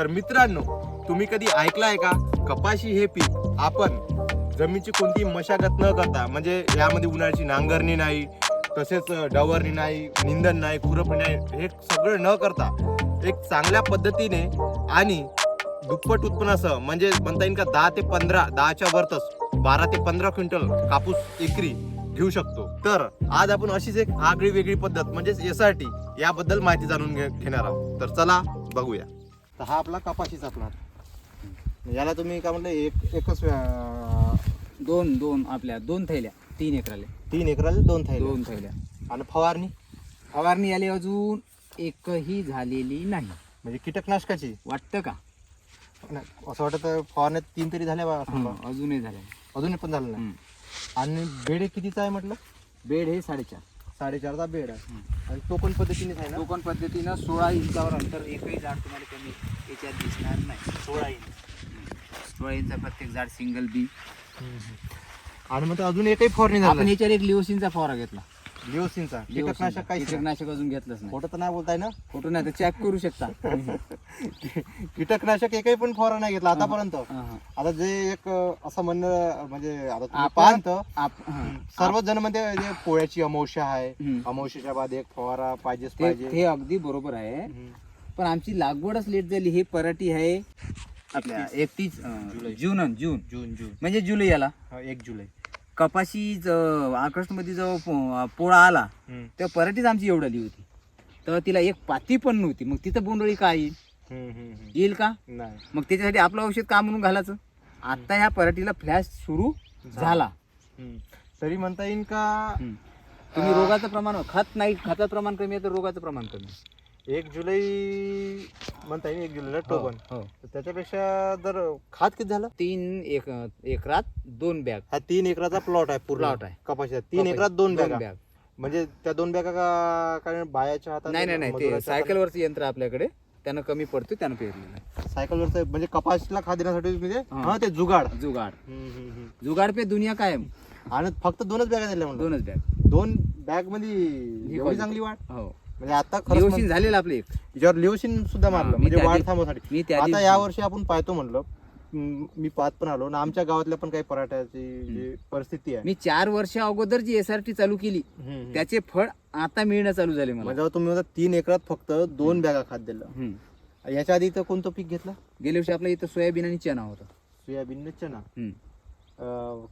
तर मित्रांनो तुम्ही कधी ऐकलं आहे का? कपाशी हे पीक आपण जमिनीची कोणती मशागत न करता म्हणजे यामध्ये उन्हाळ्याची नांगरणी नाही तसेच डवरणी नाही निंदन नाही खुरपणी नाही हे सगळं न करता एक चांगल्या पद्धतीने आणि दुप्पट उत्पन्नासह म्हणजे म्हणता येईल का दहा ते पंधरा दहाच्या वरतच बारा ते पंधरा क्विंटल कापूस एकरी घेऊ शकतो. तर आज आपण अशीच एक आगळी वेगळी पद्धत म्हणजेच एस आर टी याबद्दल माहिती जाणून घे- घेणार आहोत. तर चला बघूया. तर हा आपला कपाशीचा प्लॉट याला तुम्ही काय म्हणलं एक एकच दोन दोन आपल्या दोन थैल्या तीन एकराले. तीन एकराला दोन थाय दोन थैल्या. आणि फवारणी? फवारणी आली अजून एकही झालेली नाही. म्हणजे कीटकनाशकाची? वाटतं का? नाही, असं वाटत फवारण्यात तीन तरी झाल्या बा असं बा. अजूनही झालं अजून पण झालं नाही. आणि बेड हे कितीचा आहे म्हटलं? बेड हे साडेचार. साडेचारचा बेड आहे. आणि पण पद्धतीने आहे ना? टोकन पद्धतीनं सोळा इंचावर अंतर एकही झाड तुम्हाला कमी याच्यात दिसणार नाही. सोळा इंच. सोळा इंचा प्रत्येक झाड सिंगल बी आणि मग अजून एकही फवारणी आपण झालं याच्यावर एक लिओसिनचा फवारा घेतला. लिओसिनचा. कीटकनाशक काही कीटकनाशक अजून घेतलंच नाही. खोटं तर नाही बोलताय ना? फोटो नाही तर चेक करू शकता. कीटकनाशक एकही पण फवारा नाही घेतला आतापर्यंत. हं, हं. आता जे एक असं म्हणणं म्हणजे आता पाहत हं. सर्वच जण म्हणते जे पोळ्याची अमावस्या आहे हं. अमावस्याच्या बाद एक फवारा पाहिजेच पाहिजे. ते अगदी बरोबर आहे. हं. पण आमची लागवडच लेट झाली हे पराठी आहे आपल्या एकतीस. जून जून. जून जून. म्हणजे जुलै याला. हा, एक जुलै. कपाशी ज- ऑगस्टमध्ये जो पो- पोळा आला. तेव्हा पराठीच आमची एवढाली होती तर तिला एक पाती पण नव्हती मग तिथं बोंडळी काय येईल. येईल का मग त्याच्यासाठी आपलं औषध का म्हणून घालायचं आता ह्या पराठीला फ्लॅश सुरू झाला. तरी म्हणता येईल का. तुम्ही रोगाचं प्रमाण खत नाही खताचं प्रमाण कमी आहे तर रोगाचं प्रमाण कमी आहे. एक जुलै म्हणता येईल एक जुलैला टोकन हो तर त्याच्यापेक्षा जर खात किती झालं? तीन एक एकरात दोन बॅग. हा तीन एकराचा प्लॉट आहे पूर्ण. Plot आहे. कपाशीचा. तीन एकरात दोन बॅगा. बॅग. म्हणजे त्या दोन बॅगा का कारण बायाच्या हातात नाही नाही नाही ते मजुराच्या हातात- सायकलवरचं यंत्र आपल्याकडे त्यानं कमी पडतो त्यानं पेरलेलं आहे. सायकलवरचं म्हणजे कपाशीला खात देण्यासाठी म्हणजे हा. हा ते जुगाड. जुगाड. हम्म, हम्म, हम्म. जुगाड पे दुनिया कायम. आणि फक्त दोनच बॅगा दिल्या दोनच बॅग. दोन बॅगमध्ये एवढी quality. चांगली वाढ? हो. म्हणजे आता खरंच लिओसिन झालेलं आपलं एक. याच्यावर लिओसिन सुद्धा मारलं म्हणजे वाढ त्या आता या वर्षी आपण पाहतो म्हणलं मी पाहत पण आलो ना आमच्या गावातल्या पण काही पराठ्याची जी परिस्थिती आहे. मी चार वर्ष अगोदर जी एस आर टी चालू केली. त्याचे फळ आता मिळणं चालू झाले मला. तुम्ही तीन एकरात फक्त दोन बॅगा खात दिलं. याच्या आधी तर कोणतं पीक घेतलं? गेल्या वर्षी आपल्या इथं सोयाबीन आणि चना होता. सोयाबीन चना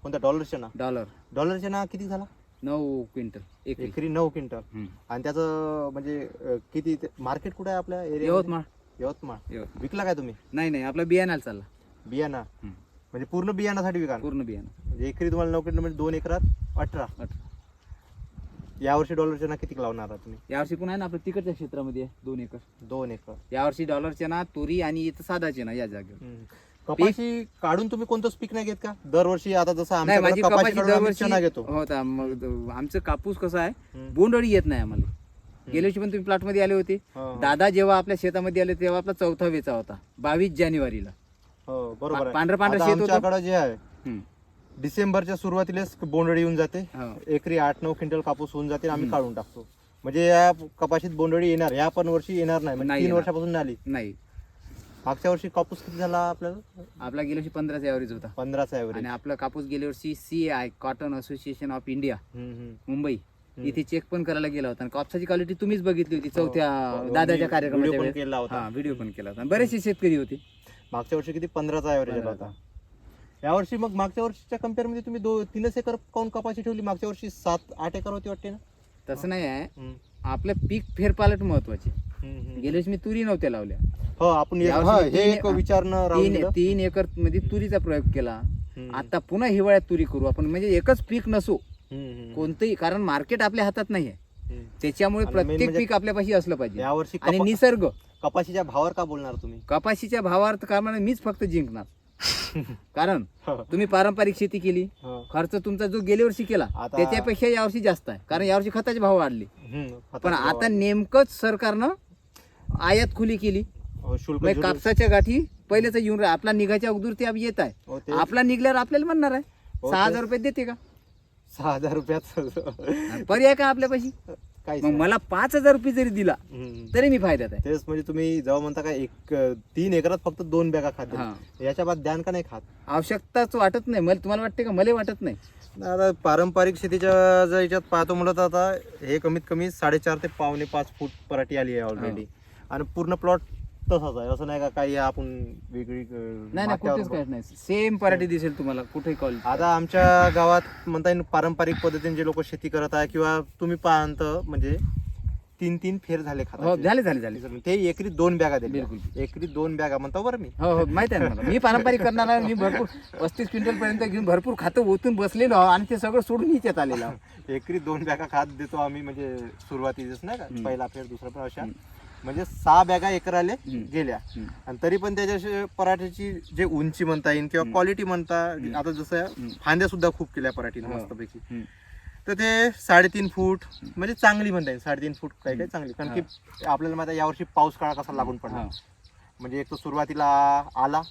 कोणता? डॉलर चना डॉलर. डॉलर चना किती झाला? नऊ क्विंटल एक एकरी नऊ क्विंटल. आणि त्याचं म्हणजे अं, किती मार्केट कुठे आहे आपल्या एरिया यवतमाळ. यवतमाळ. यवतमाळ. विकला काय तुम्ही? नाही नाही आपला बियाणाला चालला. बियाणा. हम्म. म्हणजे पूर्ण बियाणासाठी विका पूर्ण बियाणं. म्हणजे एकरी तुम्हाला नऊ क्विंटल म्हणजे दोन एकरात अठरा. अठरा. यावर्षी डॉलर चना किती लावणार आहात तुम्ही? यावर्षी पण आहे ना आपल्या तिकडच्या क्षेत्रामध्ये आहे, दोन एकर. दोन एकर. यावर्षी डॉलर चना तुरी आणि इथं साधा चना या जागेवर. हम्म. कपाशी काढून तुम्ही कोणतंच पीक नाही घेत का दरवर्षी आता जसं नाही आमच्याकडे माझी कपाशी कपाशी काढून आम्ही दरवर्षी घेतो होता मग आमचं कापूस कसं आहे हम्म. बोंडअळी येत नाही आम्हाला गेल्या वर्षी पण तुम्ही प्लॉटमध्ये आले होते हो, हो. दादा जेव्हा आपल्या शेतामध्ये आले तेव्हा आपला चौथा वेचा होता बावीस जानेवारीला हो बरोबर आहे. पांढरं पांढरं आता शेत होतं. आमच्याकडे जे आहे हम्म. डिसेंबरच्या सुरुवातीलाच बोंडळी येऊन जाते हो. एकरी आठ नऊ क्विंटल कापूस होऊन जाते आणि आम्ही काढून टाकतो म्हणजे या कपाशीत बोंडळी येणार या पण वर्षी येणार नाही म्हणजे नाही तीन येणार. वर्षापासून नाही आली नाही मागच्या वर्षी कापूस किती झाला आपल्याला? आपला गेल्या वर्षी पंधराचा ॲव्हरेज होता. पंधराचा ऍव्हरेज आणि आपला कापूस गेल्या वर्षी C I cotton association of India Mumbai इथे चेक पण करायला गेला होता. आणि कापसाची क्वालिटी तुम्हीच बघितली होती चौथ्या दादाच्या कार्यक्रमाच्या हो, पण वेळेस. केला होता. हा व्हिडिओ पण केला होता. आणि बरेचसे शेतकरी होते. मागच्या वर्षी किती? पंधराचा ऍव्हरेज आला होता. या वर्षी मग मागच्या वर्षीच्या कंपेअरमध्ये तुम्ही दो तीनच एकर काऊन कपाशी ठेवली? मागच्या वर्षी सात आठ एकर होती वाटते ना? तसं नाही आहे. हम्म. आपलं पीक फेरपालट महत्त्वाचे. गेल्या वर्षी मी तुरी नव्हत्या लावल्या. हो आपण हा, तीन- तीन एकरमध्ये तुरीचा प्रयोग केला. आता पुन्हा हिवाळ्यात तुरी करू आपण. म्हणजे एकच पीक नसो. कोणतंही कारण मार्केट आपल्या हातात नाहीये. त्याच्यामुळे प्रत्येक म्हणजे पीक आपल्यापाशी असलं पाहिजे. आणि निसर्ग. कपाशीच्या भावावर का बोलणार तुम्ही? कपाशीच्या का म्हणा मीच फक्त जिंकणार. कारण तुम्ही पारंपरिक शेती केली हो. खर्च तुमचा जो गेल्या वर्षी केला त्याच्यापेक्षा यावर्षी जास्त आहे. कारण यावर्षी खताचे भाव वाढले. पण आता. नेमकंच सरकारनं आयात खुली केली. हो, म्हणजे कापसाच्या गाठी पहिलेच येऊन राह- आपला निघायच्या अगोदर ते अब येत आहे. हो, आपला निघल्यावर आपल्याला म्हणणार आहे. हो, सहा हजार रुपये देते का? सहा हजार रुपयात पर्याय का आपल्यापाशी? काहीच मग नाही. मला पाच हजार रुपये जरी दिला हम्म. तरी मी फायद्यात आहे. तेच म्हणजे तुम्ही जेव्हा म्हणता का एक तीन एकरात फक्त दोन बॅगा खात हा. याच्या बाद ध्यान का नाही खात? आवश्यकताच वाटत नाही. मला तुम्हाला वाटते का? मला वाटत नाही. आता पारंपरिक शेतीच्या जर याच्यात पाहतो म्हणलं तर आता हे कमीत कमी साडेचार ते पावणे पाच फूट पराठी आली आहे ऑलरेडी आणि पूर्ण प्लॉट तसाच आहे असं नाही का काही आपण वेगळी अं, नाही नाही माथ्यावर कुठेच काहीच नाही सेम पराठी दिसेल तुम्हाला कुठेही कॉल आता आमच्या गावात म्हणता येईल पारंपरिक पद्धतीने जे लोक शेती करत आहे किंवा तुम्ही पाहत म्हणजे तीन तीन फेर झाले हो खताचे. झाले झाले झाले ते एकरी दोन बॅगा दिले बिलकुल. एकरी दोन बॅगा म्हणतो बरं मी हो हो माहिती आहे ना मला मी पारंपरिक करणार आहे मी भरपूर पस्तीस क्विंटल पर्यंत घेऊन भरपूर खातं ओतून बसलेलो आहो आणि ते सगळं सोडून हिच्यात आलेलं आहो. एकरी दोन बॅगा खात देतो आम्ही म्हणजे सुरुवातीच नाही का. पहिला फेर दुसरा फेर अशा. म्हणजे सहा बॅगा एकराले. गेल्या. आणि तरी पण त्याच्या पराठ्याची जे उंची म्हणता येईल किंवा. क्वालिटी म्हणता. आता जसं. फांद्या सुद्धा खूप केल्या पराठीने हो. मस्तपैकी. तर ते साडेतीन फूट म्हणजे चांगली म्हणता येईल साडेतीन फूट काही काही चांगली कारण. की आपल्याला माहिती यावर्षी पाऊस काळा कसा लागून पडला. म्हणजे एक तर सुरुवातीला आला.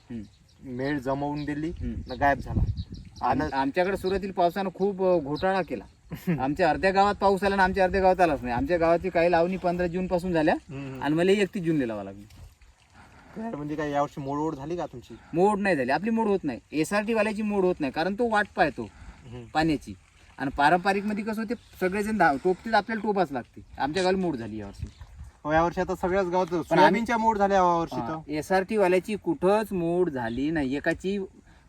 मेळ जमवून दिली गायब झाला आमच्याकडे सुरुवातीला पावसानं खूप घोटाळा केला आमच्या अर्ध्या गावात पाऊस आला आणि आमच्या अर्ध्या गावात आलाच नाही. आमच्या गावाची काही लावणी पंधरा जून पासून झाल्या. आणि मला एकतीस जून लावा लागली. काय म्हणजे काय यावर्षी मोडवड झाली का तुमची? मोड नाही झाली. आपली मोड होत नाही. एस आर टी वाल्याची मोड होत नाही. कारण तो वाट पाहतो पाण्याची. आणि पारंपरिकमध्ये कसं होते सगळेजण टोपतील आपल्याला टोपाच लागते. आमच्या गावाला मोड झाली यावर्षी हो यावर्षी आता सगळ्याच गावात सोयाबीनच्या मोड झाल्या यावर्षी तर. एस आर टी वाल्याची कुठंच मोड झाली नाही. एकाची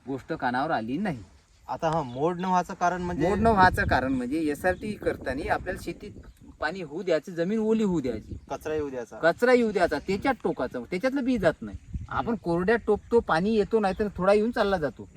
गोष्ट कानावर आली नाही. आता हा मोड न व्हायचं कारण म्हणजे मोड न व्हायचं कारण म्हणजे एस आर टी करताना आपल्याला शेतीत पाणी होऊ द्यायची जमीन ओली होऊ द्यायची. कचरा येऊ द्यायचा. कचरा येऊ द्यायचा त्याच्यात टोकाचं त्याच्यातलं बी जात नाही. आपण कोरड्यात टोकतो पाणी येतो नाही तर थोडा येऊन चालला जातो.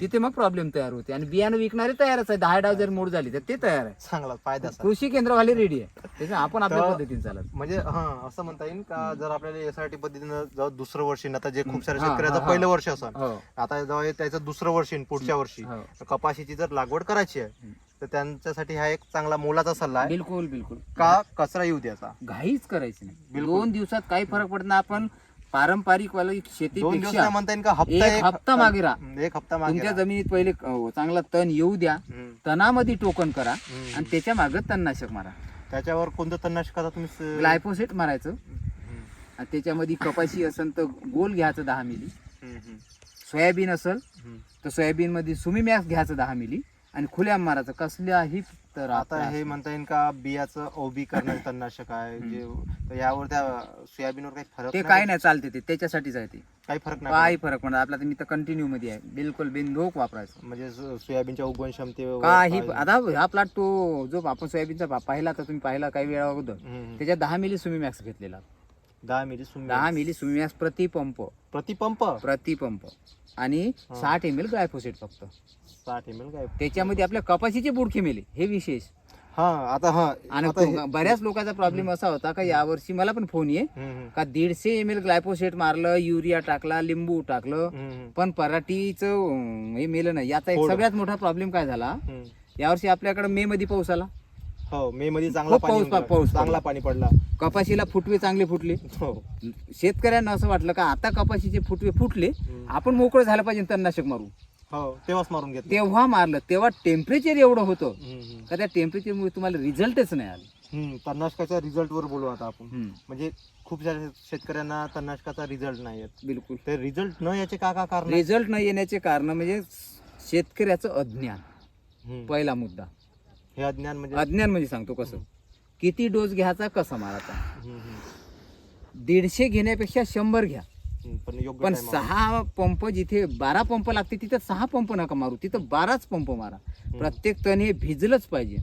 तिथे मग प्रॉब्लेम तयार होते. आणि बियाणं विकणारे तयारच आहे दहा डाव जर मोड झाली तर ते तयार आहे. चांगला फायदा कृषी केंद्रवाले रेडी आहे. त्याच्या आपण आपल्या पद्धतीने चालत. म्हणजे हा असं म्हणता येईल का? जर आपल्याला एसआरटी पद्धतीनं जेव्हा दुसरं वर्ष आता जे खूप हा, शेतकऱ्याचं पहिलं. वर्ष असं हो. आता जेव्हा त्याचं दुसरं वर्ष पुढच्या वर्षी हो. कपाशीची जर लागवड करायची आहे. तर त्यांच्यासाठी हा एक चांगला मोलाचा सल्ला आहे. बिलकुल बिलकुल. का? कचरा येऊ द्यायचा. घाईच करायची नाही. दोन दिवसात काही फरक पडत नाही. आपण पारंपरिक वाला दोन दिवस शेतीपेक्षा नाही म्हणता येईल का? हप्ता एक हप्ता मागे राहा. एक हप्ता मागे तुमच्या राहा. जमिनीत पहिले अ, चांगला तण येऊ द्या. हम्म, तणामध्ये टोकन करा हम्म. आणि त्याच्यामागे तणनाशक मारा. त्याच्यावर कोणतं तणनाशकाचा तुम्ही स- ग्लायफोसेट मारायचं. हम्म, आणि त्याच्यामध्ये कपाशी असेल तर गोल घ्यायचं दहा मिली. हम्म, हम्म, सोयाबीन असेल हम्म. तर सोयाबीन मध्ये सुमी मॅक्स घ्यायचं दहा मिली. आणि खुल्या मारायचं. कसल्याही तर आता हे म्हणता येईल का बियाचं ओबी करणारे तणनाशक आहे जे तर यावर त्या सोयाबीनवर काही फरक ते काय नाही चालते ते त्याच्यासाठीच आहे ते. काही फरक नाही काही फरक पडणार आपला मी तर कंटिन्यू मध्ये आहे. बिलकुल बिनधोक वापरायचं. म्हणजे सो- सोयाबीनच्या उगवण क्षमतेवर काही आता हा प्लॉट तो जो आपण सोयाबीनचा पा- पाहिला तर तुम्ही पाहिला काही वेळा अगोदर हम्म. त्याच्यात दहा मिली सुमी मॅक्स घेतलेला. दहा मिली सुमी दहा मिली सुमी मॅक्स प्रति पंप. प्रतिपंप प्रति पंप. आणि. साठ एम एल ग्लायफोसेट फक्त. साठ एम एल काय त्याच्यामध्ये आपल्या कपाशीचे बुडके मेले हे विशेष. हा आता हा आणि आता तो- बऱ्याच लोकांचा प्रॉब्लेम असा होता का यावर्षी मला पण फोन ये हम्म, हम्म, का दीडशे एम एल ग्लायफोसेट मारलं युरिया टाकला लिंबू टाकलं हम्म, पण पराठीचं अं, हे मेलं नाही. याचा एक. सगळ्यात मोठा प्रॉब्लेम काय झाला? हम्म. यावर्षी आपल्याकडे मे मध्ये पाऊस आला. हो मे मध्ये चांगला खूप पाऊस-. पाऊस चांगला पडला. पाणी पडला. कपाशीला फुटवे चांगले फुटले. हो. शेतकऱ्यांना असं वाटलं का आता कपाशीचे फुटवे फुटले हम्म. आपण मोकळं झालं पाहिजे तणनाशक मारू. हो तेव्हाच मारून घेतलं. तेव्हा मारलं तेव्हा टेम्परेचर एवढं होतं. हम्म, हम्म. का त्या टेम्परेचरमुळे तुम्हाला रिझल्टच नाही आला. हम्म, तणनाशकाच्या रिझल्ट वर बोलू आता आपण. म्हणजे खूप साऱ्या शेतकऱ्यांना तणनाशकाचा रिझल्ट नाही येत. बिलकुल. ते रिझल्ट न याचे का का कारण आहे? रिझल्ट न येण्याचे कारण म्हणजे शेतकऱ्याचं अज्ञान. हम्म. पहिला मुद्दा. हे अज्ञान म्हणजे अज्ञान म्हणजे सांगतो कसं? किती डोस घ्यायचा कसा मारायचा? हम्म, हम्म. दीडशे घेण्यापेक्षा शंभर घ्या. हम्म, पण योग्य पण time वर. सहा पंप जिथे बारा पंप लागते तिथं सहा पंप नका मारू. तिथं बाराच पंप मारा. प्रत्येक तण हे भिजलंच पाहिजे.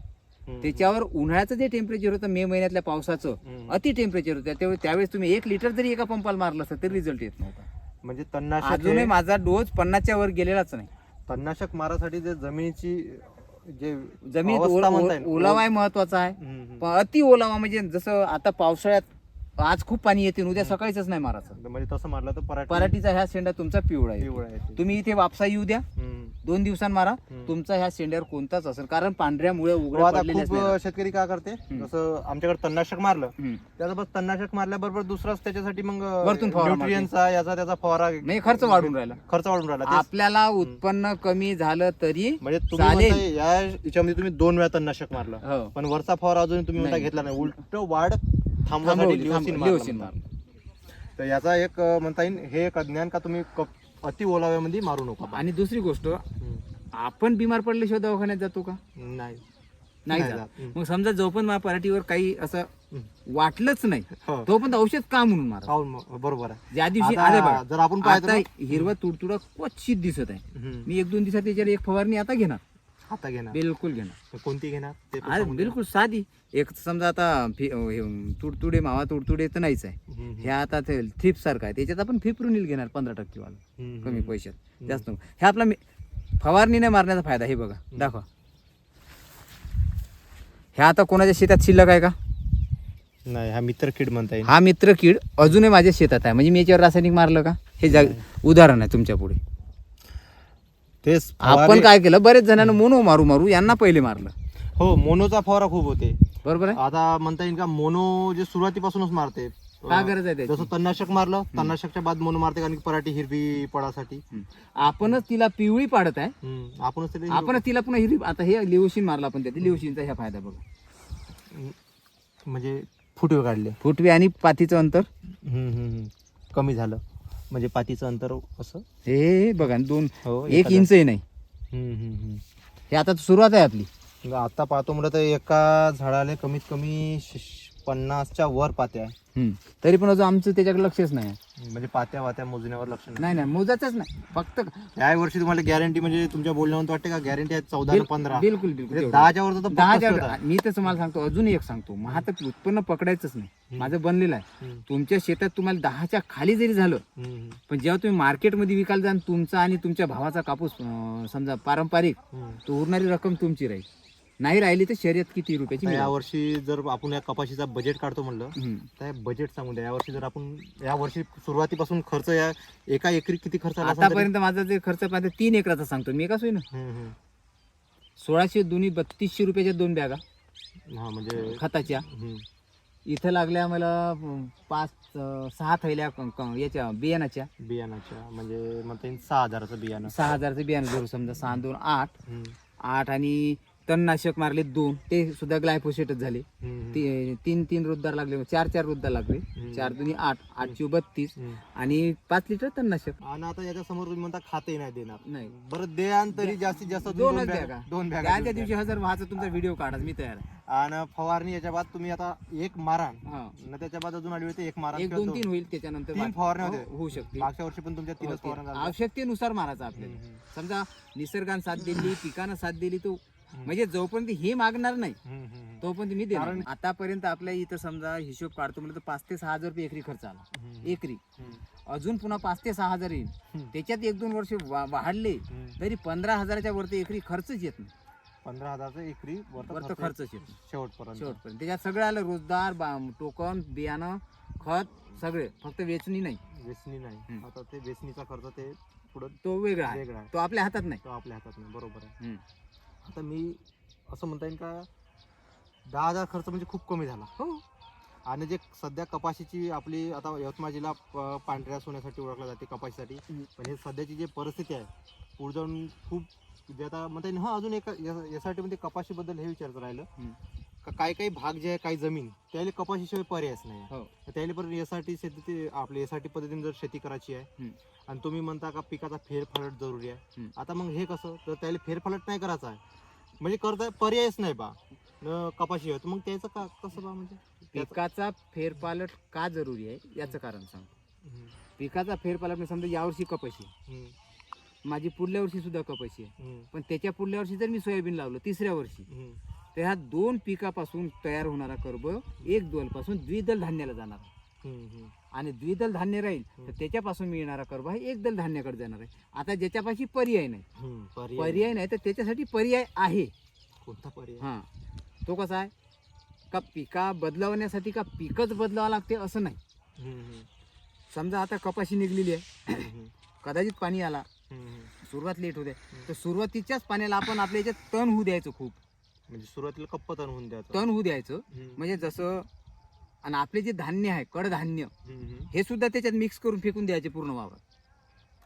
हम्म, त्याच्यावर उन्हाळ्याचं जे टेम्परेचर होतं मे महिन्यातल्या पावसाचं हम्म. अति टेम्परेचर होतं. त्यावेळी त्यावेळेस तुम्ही एक लिटर जरी एका पंपाला मारलं असतं तरी रिझल्ट येत नव्हता. म्हणजे तणनाशक अजूनही हे- माझा डोस पन्नासच्या वर गेलेलाच नाही. तणनाशक मारासाठी जे जमिनीची जे अवस्था म्हणता येईल. ओलावा आहे महत्त्वाचा आहे हम्म, हम्म. पण अति ओलावा म्हणजे जसं आता पावसाळ्यात आज खूप पाणी येते उद्या सकाळीच नाही मारायचं म्हणजे तसं मारलं तर पराठी पराठीचा ह्या शेंडा तुमचा पिवळा आहे पिवळा येते. तुम्ही इथे वापसा येऊ द्या. दोन दिवसांनी मारा हम्म. तुमचा ह्या शेंड्यावर कोणताच असेल कारण पांढऱ्या मुळे हो, उघड्या आता पडलेल्याच खूप नाही. शेतकरी काय करते हम्म. जसं आमच्याकडे तणनाशक मारलं हम्म. त्याचा बस तणनाशक मारल्याबरोबर दुसराच त्याच्यासाठी मग वरतून फवारा मारते. न्यूट्रियनचा याचा त्याचा फवारा म्हणजे खर्च वाढून राहिला खर्च वाढून राहिला तेच- आपल्याला उत्पन्न कमी झालं तरी म्हणजे तुम्ही चालेल. म्हणताय या याच्यामध्ये तुम्ही दोन वेळा तणनाशक मारलं हो पण वरचा फवारा अजून तुम्ही म्हणता नाही. घेतला नाही उलट वाढ थांबवण्यासाठी थांबवली, लिओसिन थांबवली, मारलं. तर याचा एक अं, म्हणता येईल हे एक अज्ञान का तुम्ही अति ओलाव्यामध्ये मारू नका आणि दुसरी गोष्ट. आपण बिमार पडल्याशिवाय दवाखान्यात जातो का नाही नाही जात. मग समजा जो पण माझ्या पराठीवर काही असं. वाटलंच नाही हो. तो पण औषध का म्हणून मारा मग, बरोबर आहे ज्या दिवशी जर आपण हिरवा तुडतुडा क्वचित दिसत आहे. मी एक दोन दिवसात त्याच्यावर एक फवारणी आता घेणार आता घेणार. बिलकुल घेणार. तर कोणती घेणार? ते पण अरे सांगून द्या. बिलकुल साधी. एक समजा आता फि- अं, हे, तुडतुडे मावा तुडतुडे तर नाहीच आहे. हम्म, हे आता ते थ्रिप सारखं आहे. त्याच्यात आपण फिप्रुनील घेणार पंधरा टक्के वाला. हम्म, कमी. पैशात. जास्त नको. हे आपला मे- फवारणीने मारण्याचा फायदा हे बघा. दाखवा. ह्या आता कोणाच्या शेतात शिल्लक आहे का? नाही हा मित्र किड म्हणता येईल. हा मित्र कीड अजूनही माझ्या शेतात आहे. म्हणजे मी याच्यावर रासायनिक मारलं का? हे जग उदाहरण आहे तुमच्यापुढे. तेच आपण काय केलं? बरेच जणांना मोनो मारू मारू यांना पहिले मारलं. हो मोनोचा फवारा खूप होते. बरोबर आहे? आता म्हणता येईल का मोनो जे सुरुवातीपासूनच मारते. काय गरज आहे त्याची? जसं तणनाशक मारलं तणनाशकच्या बाद मोनो मारते कारण की पराठी हिरवी पडासाठी. हम्म. आपणच तिला पिवळी पाडत आहे. हम्म, आपणच त्याला आपणच तिला पुन्हा हिरवी आता हे लिओशिन मारला आपण त्यात. लिओशिनचा ह्या फायदा बघा. म्हणजे फुटवे काढले. फुटवे आणि पातीचं अंतर. कमी झालं. म्हणजे पातीचं अंतर असं? हे बघा दोन हो एक एखादं- इंचही नाही. हम्म, हम्म, हम्म. हे आता सुरुवात आहे आपली. मग आता पाहतो म्हणलं तर एका झाडाला कमीत कमी श- पन्नासच्या वर पात्या आहे. हम्म. तरी पण अजून आमचं त्याच्याकडे लक्षच नाही म्हणजे पात्या वात्या मोजण्यावर लक्ष नाही. नाही नाही मोजायचंच नाही. फक्त या वर्षी तुम्हाला गॅरंटी म्हणजे तुमच्या बोलण्यावर वाटते का? गॅरंटी आहे चौदा बिल- पंधरा. बिलकुल बिलकुल. म्हणजे. दहाच्या वर तर दहाच्या. मी तर तुम्हाला सांगतो अजून एक सांगतो. माझं तर उत्पन्न पकडायचंच नाही. माझं बनलेलं आहे. हम्म, तुमच्या शेतात तुम्हाला दहाच्या खाली जरी झालं हम्म, पण जेव्हा तुम्ही मार्केटमध्ये विकायला जाल तुमचा आणि तुमच्या भावाचा कापूस अं, समजा पारंपरिक हम्म. तो उरणारी रक्कम तुमची राहील. नाही राहिली तर शर्यत किती रुपयाची या मिळेल. वर्षी जर आपण या कपाशीचा बजेट काढतो म्हणलं हम्म. तर बजेट सांगून द्या. यावर्षी जर आपण या वर्षी सुरुवातीपासून खर्च या एका एकरी किती खर्च आला असेल तरी? आतापर्यंत माझा जे खर्च पाहते तीन एकराचा सांगतो. मी होईन हम्म, हम्म. सोळाशे दोन्ही बत्तीसशे रुपयाच्या दोन बॅगा. हा म्हणजे खताच्या. हम्म, इथं लागल्या मला अं, पाच अं, सहा थैल्या क- क- याच्या बियाणाच्या. बियाणाच्या म्हणजे म्हणता येईल सहा हजाराचं बियाणं. सहा हजारचं बियाणं धरू समजा सहा दोन आठ. हम्म, आठ आणि तणनाशक मारले दोन ते सुद्धा ग्लायफोसेटच झाले ती- तीन तीन रुद्दार लागले चार चार रुद्दार लागले. चार दोन्ही आठ आठशे बत्तीस. आणि पाच लिटर तणनाशक आणि आता याच्या समोर तुम्ही म्हणता खाते नाही देणार नाही बरं द्यान तरी जास्तीत जास्त तुम्ही दोनच बॅगा- बॅगा. दोन बॅगा त्या देऊन दिवशी हजार व्हायचा तुमचा व्हिडिओ काढा मी तयार आहे. आणि फवारणी याच्या बाद तुम्ही आता एक मारा हा. न त्याच्या बाद अजून आढळते एक मारा एक किंवा दोन तीन होईल त्याच्यानंतर तीन बाकी- फवारण्या हो. होऊ शकते मागच्या वर्षी पण तुमच्या तीनच. फवारण्या झाल्या. आवश्यकतेनुसार मारायचा आपल्याला. समजा निसर्गानं साथ दिली पिकानं साथ दिली तो. म्हणजे जोपर्यंत हे मागणार नाही. तोपर्यंत मी देणार. आतापर्यंत आपल्या इथं समजा हिशोब काढतो म्हणजे पाच ते सहा हजार रुपये एकरी खर्च आला. एकरी. अजून पुन्हा पाच ते सहा हजार येईल. त्याच्यात एक दोन वर्ष वाढले. तरी पंधरा हजाराच्या वरती एकरी खर्चच येत नाही. पंधरा हजारचं एकरी वरतं खर्च खर्चच येत नाही. शेवटपर्यंत. शेवटपर्यंत. त्याच्यात सगळं आलं रोजगार टोकन बियाणं खत सगळे. फक्त वेचणी नाही. वेचणी नाही. आता ते वेचणीचा खर्च ते पुढं तो वेगळा वेगळा तो आपल्या हातात नाही. तो आपल्या हातात नाही. बरोबर आहे. आता मी असं म्हणता येईल का दहा हजार खर्च म्हणजे खूप कमी झाला हो आणि जे सध्या कपाशीची आपली आता यवतमाळ जिल्हा प- पांढऱ्या सोन्यासाठी ओळखला जाते कपाशीसाठी. पण हे सध्याची जी परिस्थिती आहे पुढे जाऊन खूप जे आता म्हणता येईल हा अजून एक यासाठी मध्ये कपाशीबद्दल हे विचारायचं राहिलं. का काही काही भाग जे आहे काही जमीन त्याला कपाशीशिवाय पर्यायच नाही. हो त्याला पण यासाठी शेती ते आपली यासाठी पद्धतीने जर शेती करायची आहे हम्म. आणि तुम्ही म्हणता का पिकाचा फेरफालट जरुरी आहे हम्म. आता मग हे कसं तर त्याला फेरफालट नाही करायचा आहे म्हणजे करता पर्यायच नाही बा. न कपाशी आहे तर मग त्याचं का कसं बा म्हणजे? त्याचं- पिकाचा फेरपालट का जरुरी आहे? याचं कारण सांग. हम्म, पिकाचा फेरपालट म्हणजे समजा यावर्षी कपाशी. आहे. हम्म, माझी पुढल्या वर्षी सुद्धा कपाशी आहे. हम्म, पण त्याच्या पुढल्या वर्षी जर मी सोयाबीन लावलं तिसऱ्या वर्षी हम्म, तर ह्या दोन पिकापासून तयार होणारा कर्ब एक दोलपासून द्विदल धान्याला जाणार. आहे. हम्म, हम्म, आणि द्विदल धान्य राहील तर. त्याच्यापासून मिळणारा कर्ब हा एक दल धान्याकडे जाणार आहे. आता ज्याच्यापाशी पर्याय नाही. हम्म, पर्याय पर्याय नाही तर त्याच्यासाठी पर्याय आहे. कोणता पर्याय? हा. तो कसा आहे? का पिका बदलवण्यासाठी का पिकच बदलावं लागते असं नाही. हम्म, हम्म, समजा आता कपाशी निघलेली आहे. हम्म, कदाचित पाणी आला. हम्म, सुरुवात लेट होते तर सुरुवातीच्याच पाण्याला आपण आपल्या याच्यात तण होऊ द्यायचं खूप. म्हणजे सुरुवातीला कप्प तण होऊन द्यायचं. तण होऊ द्यायचं. हम्म. म्हणजे जसं आणि आपले जे धान्य आहे कडधान्य. हे सुद्धा त्याच्यात मिक्स करून फेकून द्यायचे पूर्ण वावरात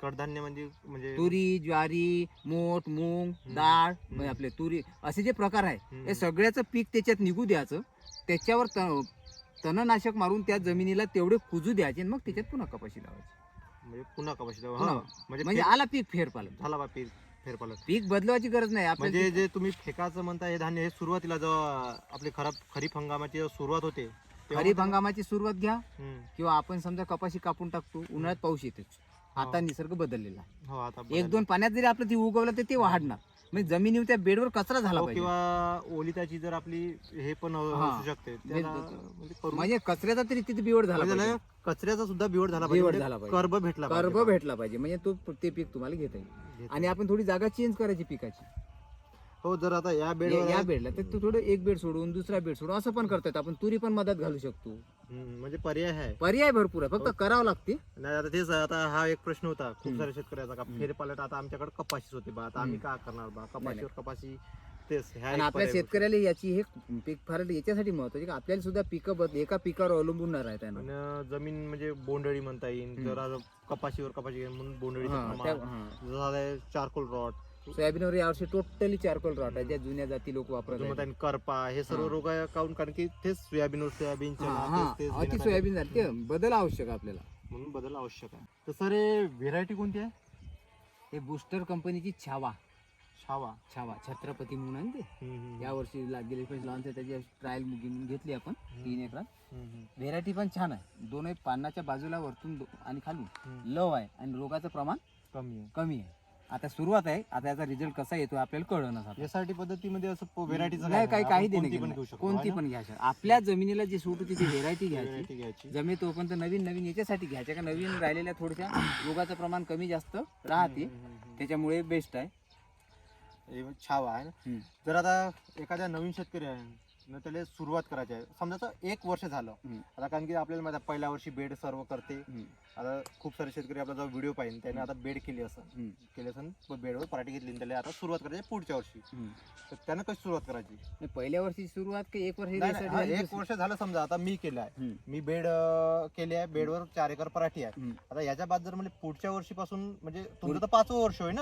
कडधान्य म्हणजे म्हणजे तुरी ज्वारी मोठ मूग. डाळ. म्हणजे आपले तुरी असे जे प्रकार आहे. हे सगळ्याचं पीक त्याच्यात निघू द्यायचं त्याच्यावर त- तणनाशक मारून त्या जमिनीला तेवढे कुजू द्यायचे आणि मग त्याच्यात पुन्हा कपाशी लावायची म्हणजे पुन्हा कपाशी लावा. पुन्हा. म्हणजे म्हणजे फेर- आला पीक फेरपालट झाला बा पीर फेरपालट पीक बदलवायची गरज नाही म्हणजे आपल्याला जे तुम्ही फेकाचं म्हणता हे धान्य हे सुरुवातीला जेव्हा आपली खराब खरीप हंगामाची जेव्हा सुरुवात होते खरीप हंगामाची सुरुवात घ्या. किंवा आपण समजा कपाशी कापून टाकतो उन्हाळ्यात पाऊस येतेच आता निसर्ग बदललेला आहे हो एक. दोन पाण्यात जरी आपलं ती उगवलं तर ते वाढणार म्हणजे जमिनीवर त्या बेडवर कचरा झाला हो, किंवा ओलिताची जर आपली हे पण. असू शकते. म्हणजे करू- म्हणजे कचऱ्याचा तरी तिथे बिवड झाला म्हणजे कचऱ्याचा सुद्धा बिवड झाला बिवड झाला म्हणजे पाहिजे. कर्ब भेटला कर्ब पाहिजे. भेटला पाहिजे म्हणजे तो ते पीक तुम्हाला घेता येईल. आणि आपण थोडी जागा चेंज करायची पिकाची हो जर आता या बेड या- बेडला तर तू थोडं एक बेड सोडून दुसरा बेड सोडून असं पण करतात आपण. तुरी पण मदत घालू शकतो. म्हणजे पर्याय आहे. पर्याय भरपूर आहे. फक्त करावं लागते. नाही आता तेच आता हा एक प्रश्न होता. खूप. साऱ्या शेतकऱ्याचा का फेरपालट आता आमच्याकडे कपाशीच होते बा. आता आम्ही. काय करणार बा. कपाशीवर कपाशी आणि आपल्या. शेतकऱ्याला याची हे पीक फार याच्यासाठी महत्त्वाचे की? आपल्याला सुद्धा पिकं एका पिकावर अवलंबून नाही राहता जमीन म्हणजे बोंडळी म्हणता येईल. जर कपाशीवर कपाशी म्हणून हा, हा. झालंय चारकोल रॉट सोयाबीनवर यावर्षी टोटली चारकोल रॉट आहे. ज्या जुन्या जाती लोक वापरत आहेत. करपा हे सर्व हा. रोग काऊन? कारण की तेच सोयाबीनवर सोयाबीन हा, हा. अति सोयाबीन झाली. ते बदल आवश्यक आहे आपल्याला. म्हणून बदल आवश्यक आहे. तर सर हे व्हेरायटी कोणती आहे? हे बुस्टर कंपनीची छावा. छावा. छावा. छत्रपती म्हणून आहे ना ते. या वर्षी ला- गेले पैसे लॉन्च आहे. त्याची ट्रायल घेतली आपण. तीन एकरात व्हेरायटी पण छान आहे. दोन्ही पानाच्या बाजूला वरतून दो- आणि खालून. लव आहे. आणि रोगाचं प्रमाण कमी आहे. कमी आहे. आता सुरुवात आहे. आता याचा रिझल्ट कसा येतो आपल्याला कळणार यासाठी पद्धतीमध्ये असं व्हेरायटीचं नाही काही काही देणं कोणती पण घ्यायची. आपल्या जमिनीला जी सूट होती ती व्हेरायटी घ्यायची. व्हेरायटी घ्यायची. जमे तोपर्यंत नवीन नवीन याच्यासाठी घ्यायच्या. का नवीन राहिलेल्या थोड्याशा रोगाचं प्रमाण कमी जास्त राहते. त्याच्यामुळे बेस्ट आहे. छावा आहे. जर आता एखाद्या नवीन शेतकरी आहे न त्याला सुरुवात करायची आहे समजा तर एक वर्ष झालं. आता कारण की आपल्याला माहिती आहे, पहिल्या वर्षी बेड सर्व करते. आता खूप सारे शेतकरी आपला जो व्हिडिओ पाहिजे त्याने आता बेड केली असं. केली असं बेडवर पराठी घेतली आणि त्याला आता सुरुवात करायची पुढच्या वर्षी. तर त्यानं कशी सुरुवात करायची नाही, पहिल्या वर्षी सुरुवात की एक वर्ष नाही, नाही, हा, एक वर्ष झालं समजा आता मी केलं आहे. मी बेड केली आहे बेडवर चार एकर पराठी आहे. आता याच्या बाद जर म्हणजे पुढच्या वर्षीपासून म्हणजे तुमचं तर पाचवं वर्ष होय ना.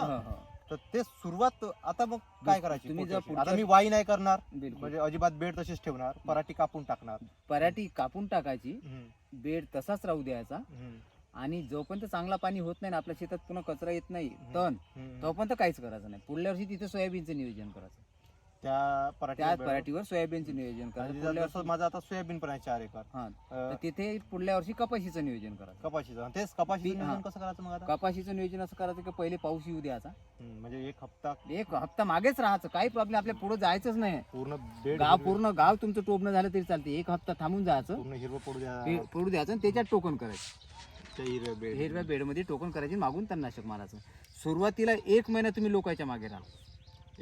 तर ते सुरुवात आता मग काय करायची तुम्ही जर? पुढच्या- आता मी वाई नाही करणार. बिलकुल. म्हणजे अजिबात बेड तशीच ठेवणार. पराठी कापून टाकणार. पराठी कापून टाकायची. हम्म, बेड तसाच राहू द्यायचा. हम्म, आणि जोपर्यंत चांगला पाणी होत नाही ना आपल्या शेतात पुन्हा कचरा येत नाही तण हम्म. तोपर्यंत काहीच करायचं नाही. पुढल्या वर्षी तिथे सोयाबीनचं नियोजन करायचं. त्या पराठीवर सोयाबीनचं नियोजन करायचं पुढल्या वर्षी माझं आता सोयाबीन पण आहे चार एकर. हा. अं, तिथे पुढल्या वर्षी कपाशीचं नियोजन करायचं कपाशीचं. आणि तेच कपाशीचं हा. नियोजन कसं करायचं मग आता? कपाशीचं नियोजन असं करायचं की पहिले पाऊस येऊ द्यायचा. हम्म, म्हणजे एक हप्ता एक हप्ता मागेच राहायचं. काही प्रॉब्लेम आपल्या पुढे जायचंच नाही. पूर्ण बेड गाव पूर्ण गाव तुमचं टोपणं झालं तरी चालते एक हप्ता थांबून जायचं. पूर्ण हिरवं पडू द्या. पडू द्यायचं आणि त्याच्यात टोकन करायचं. त्या हिरव्या बेड हिरव्या बेडमध्ये टोकन करायचे मागून तणनाशक मारायचं. सुरुवातीला एक महिना तुम्ही लोकांच्या मागे राहा.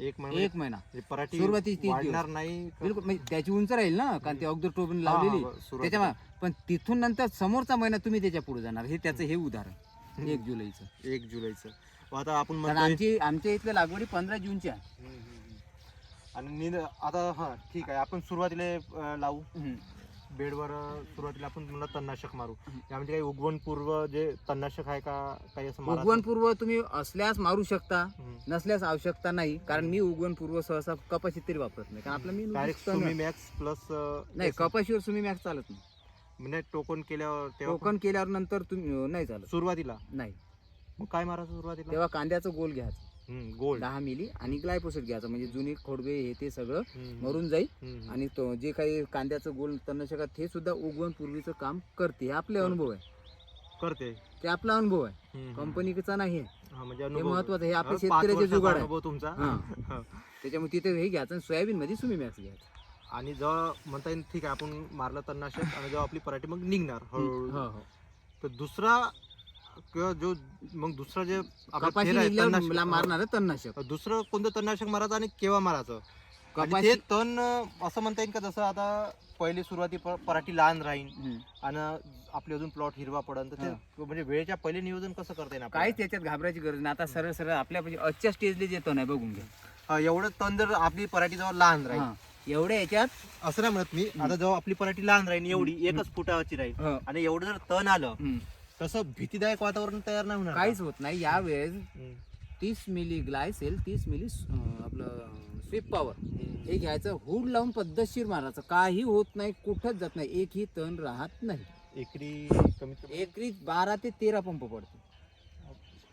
एक महिना एक महिना. म्हणजे पराठी तीस वाढणार नाही. का? बिलकुल म्हणजे त्याची उंच राहील ना कारण ते अगोदर टोपण हा, हा, लावलेली. त्याच्यामुळे पण तिथून नंतर समोरचा महिना तुम्ही त्याच्या पुढे जाणार. हे त्याचं हे उदाहरण एक जुलैचं. एक जुलैचं. मग आता आपण कारण म्हणतोय आमची आमच्या इथल्या लागवडी पंधरा जूनच्या. आहे. हम्म, हम्म, हम्म. आणि निंद आता हा ठीक आहे. आपण सुरुवातीला अं, लावू. बेडवर सुरुवातीला आपण म्हणलं तणनाशक मारू. यामध्ये काही उगवण पूर्व जे तणनाशक आहे का काही असं मारायचं? उगवण पूर्व तुम्ही असल्यास मारू शकता हम्म. नसल्यास आवश्यकता नाही कारण मी उगवण पूर्व सहसा कपाशीत तरी वापरत नाही कारण आपलं मी डायरेक्ट नुसतं सुमी मॅक्स प्लस नाही कपाशीवर सुमी मॅक्स चालत नाही. म्हणजे टोकन केल्यावर तेव्हा टोकन केल्यावर नंतर तुम्ही नाही चालत. सुरुवातीला? नाही. मग काय मारायचं सुरुवातीला? तेव्हा कांद्याचं गोल घ्यायचं. गोल्ड. दहा मिली आणि ग्लायपोसेट घ्यायचं म्हणजे जुनी खोडवे हे ते सगळं मरून जाईल. आणि तो जे काही कांद्याचं गोल तणनाशकात हे सुद्धा उगवण पूर्वीचं काम करते. हे आपले अनुभव आहे. करते. ते आपला अनुभव आहे. कंपनीचा नाही हा, म्हणजे हे महत्वाचं हे आपल्या शेतकऱ्याचे जुगाड आहे. तुमचा. त्याच्यामुळे तिथे हे घ्यायचं आणि सोयाबीन मध्ये सुमी मॅक्स घ्यायचं. आणि जेव्हा म्हणता येईल ठीक आहे आपण मारलं तणनाशक आणि जेव्हा आपली पराठी मग निघणार हळूहळू. हो हो. तर दुसरा किंवा जो मग दुसरा जे आपला कपाशी फेर आहे, निघल्यावर तणनाशक- मला मारणार तणनाशक. दुसरं कोणतं तणनाशक मारायचं आणि केव्हा मारायचं? म्हणजे कपाशी ते तण अं, असं म्हणता येईल का जसं आता पहिली सुरुवाती प- पराठी लहान राहील हम्म. आणि आपली अजून प्लॉट हिरवा पडन तर ते म्हणजे वेळेच्या पहिले नियोजन कसं करता येईल आपल्याला? काहीच त्याच्यात घाबरायची गरज नाही. आता सरळ सरळ आपल्या म्हणजे आजच्या स्टेजला येतो नाही बघून घ्या. हा, एवढं तण जर आपली पराठी जेव्हा लहान राहील. हा. एवढ्या याच्यात असं नाही म्हणत मी. आता जेव्हा आपली पराठी लहान राहील एवढी एकच फुटाची राहील. आणि एवढं जर तण आलं हम्म. तसं भीतीदायक वातावरण तयार नाही होणार काहीच होत नाही. यावेळेस हम्म. तीस मिली ग्लायसेल तीस मिली अं, आपलं स्वीप पॉवर. हे घ्यायचं हुड लावून पद्धतशीर मारायचं. काही होत नाही कुठंच जात नाही. एकही तण राहत नाही. एकरी कमीत कमी एकरी बारा ते तेरा पंप पडतो.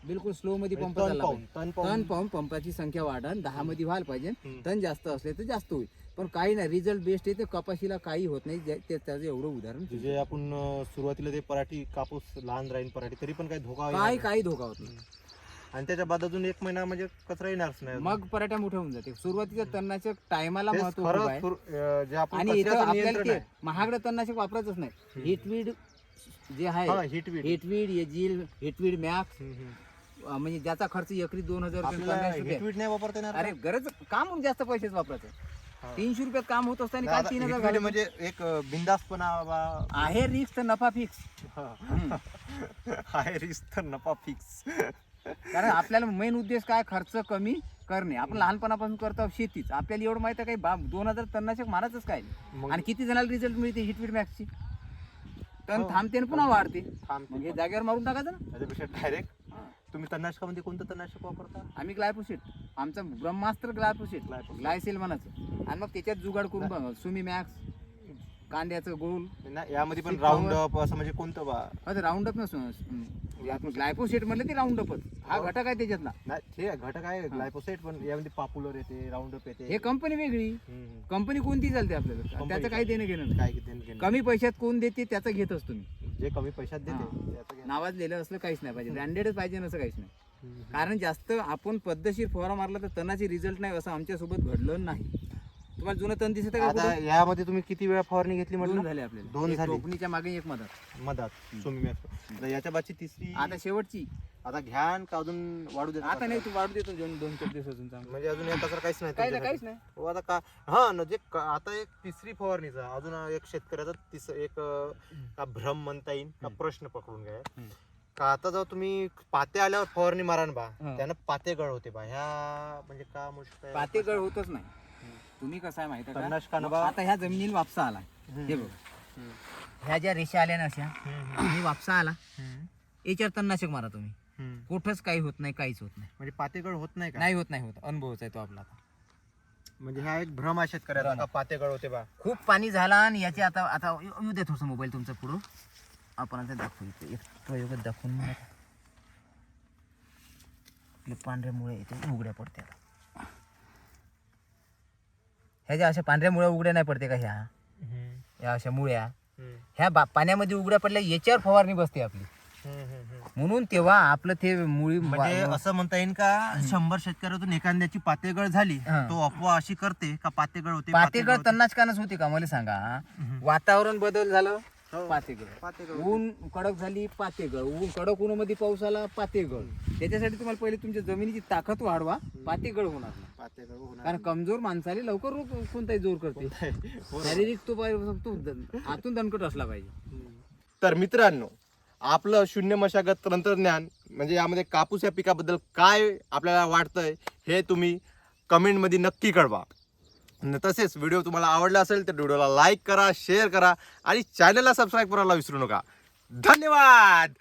बिलकुल स्लो मध्ये पंप म्हणजे तण चालला पाहून पाहिजे. तण तण पाहून. पाहून पंपाची संख्या वाढन. दहा मध्ये व्हायला पाहिजे. हम्म. तण जास्त असले तर जास्त होईल. पण काही नाही. रिझल्ट बेस्ट आहे ते कपाशीला काही होत नाही. जे- ते त्याचं एवढं उदाहरण जे आपण अं, सुरुवातीला ते पराठी कापूस लहान राहील पराठी तरी पण काही धोका येणार नाही. काही धोका होत नाही. आणि त्याच्या बाद अजून एक महिना म्हणजे कचरा येणारच नाही मग पराठ्या मोठ्या होऊन जाते सुरुवातीच्या तणनाच्या टायमाला तेच महत्त्व खरं खूप आहे. सुरु- अं, जे आपण आणि इथं कचऱ्याचं आपल्याला नियंत्रण ते आहे. महागडं तणनाशक वापरायचंच नाही. हिटवीड जे आहे हा हिटवीड हिटवीड एजिल हिटवीड मॅक्स. अं, म्हणजे ज्याचा खर्च एकरी दोन हजार रुपये आपल्याला पंधराशे रुपये. हिटवीड नाही वापरता येणार अरे गरज काम म्हणून जास्त पैसेच वापरायचं. तीनशे रुपयात काम होत असताना काय तीन हजार? म्हणजे एक अं, बिनधास्तपणा बा- आहे रिक्स तर नफा फिक्स. आहे रिस्क तर नफा फिक्स कारण आपल्याला मेन उद्देश काय? खर्च कमी करणे. आपण लहानपणापासून करतो शेतीच. आपल्याला एवढं माहिती आहे काही बाप दोन हजार टन्नाचे मारायचंच काय मग आणि किती जणाला रिझल्ट मिळते हिटवीड मॅक्सची टन हो. थांबते आणि पुन्हा वाढते. थांबते मग हे जागेवर मारून टाकायचं ना. त्याच्यापेक्षा डायरेक्ट तुम्ही तणनाशकामध्ये कोणतं तणनाशक वापरता? आम्ही ग्लायपोसेट. आमचं ब्रह्मास्त्र ग्लायपोसेट. Glyphosate. ग्लायसेल म्हणायचं. आणि मग त्याच्यात जुगाड करून बघा सुमी मॅक्स कांद्याचं गोल. यामध्ये पण राऊंड power. अप असं म्हणजे कोणतं बा? आता राऊंड अप नसून आपण ग्लायपोसेट म्हणलं ते राऊंड अपच हा हो. घटक आहे त्याच्यातला. नाही ते घटक आहे ग्लायपोसाइट पण यामध्ये पॉप्युलर येते राऊंड अप येते. हे कंपनी वेगळी. हम्म. कंपनी कोणती चालते आपल्याला त्याचं काही देणं घेणं नाही काय. कमी पैशात कोण देते त्याचं घेतच तुम्ही. जे कमी पैशात देते. त्याचं घेणं. नावाजलेलं असलं काहीच नाही पाहिजे ब्रँडेडच पाहिजे असं काहीच नाही हम्म. कारण जास्त आपण पद्धतशीर फवारा मारला तर तणाचे रिझल्ट नाही असं आमच्यासोबत घडलं नाही तुम्हाला जुनं तण दिसत का आता कुठं? यामध्ये तुम्ही किती वेळा फवारणी घेतली दोन म्हटलं झाले आपल्याला दोन एक झाले. टोपणीच्या मागे एक मदत मधात सोमी मॅक्स आता याच्या बादची तिसरी आता शेवटची आता घ्यान का अजून वाढू देता आता? नाही तू वाढू देतो दोन दोन चार दिवस अजून चांगलं म्हणजे अजून एक असं काहीच नाही काही नाही तुमच्यासाठी? काहीच नाही हो, आता का हा न जे क- आता एक तिसरी फवारणीचा अजून एक शेतकऱ्याचा तिस एक अं, का भ्रम म्हणता येईल का प्रश्न पकडून घ्या हम्म. का आता जेव्हा तुम्ही पाते आल्यावर फवारणी मारान बा हा. त्यानं पाते गळ होते बा ह्या म्हणजे का मुश्किल? पातेगळ होतच नाही तुम्ही कसं आहे माहिती आहे का बा- आता ह्या जमिनीला वापसा आला. हे बघ. ह्या ज्या रेषा आल्या ना अशा हम्म. हे वापसा आला हम्म. याच्यावर तणनाशक मारा तुम्ही. कुठंच काही होत नाही काहीच होत नाही म्हणजे पातेगळ होत नाही का नाही होत नाही होत अनुभवच आहे तो आपला आता. म्हणजे हा एक भ्रम आहे शेतकऱ्याचा भ्रम का पातेगळ होते बा खूप पाणी झाला आणि याचे आता आता येऊ येऊ दे थोडस मोबाईल तुमचा पुढं आपण आता दाखवू इथे एक प्रयोगात दाखवून मग आता. आपल्या पांढऱ्यामुळे इथे उघड्या पडते आता. ह्या ज्या अशा पांढऱ्या मुळ्या उघड्या नाही पडते का ह्या हम्म. या अशा मुळ्या. ह्या बा पाण्यामध्ये उघड्या पडल्या याच्यावर फवारणी बसते आपली. म्हणून तेव्हा आपलं ते मुळी म्हणजे असं म्हणता येईल का शंभर शेतकऱ्यातून एखाद्याची पातेगळ झाली. तो अफवा अशी करते का पातेगळ होते पातेगळ होते. तन्नाचकानच होते का मला सांगा. वातावरण बदल झालं हो. पातेगळ पातेगळ ऊन कडक झाली पातेगळ ऊन कडक ऊनमध्ये पाऊस आला पातेगळ त्याच्यासाठी तुम्हाला पहिले तुमच्या जमिनीची ताकद वाढवा पातेगळ होणार पातेगळ. कारण कमजोर माणसाला लवकर रोग कोणताही जोर करते हो. शारीरिक तो आतून दणकट असला पाहिजे. तर मित्रांनो आपलं शून्य मशागत तंत्रज्ञान म्हणजे यामध्ये कापूस या पिकाबद्दल काय आपल्याला वाटतंय हे तुम्ही कमेंटमध्ये नक्की कळवा. तसेच व्हिडिओ तुम्हाला आवडला असेल तर व्हिडिओला लाईक करा शेअर करा आणि चॅनलला सबस्क्राईब करायला विसरू नका. धन्यवाद!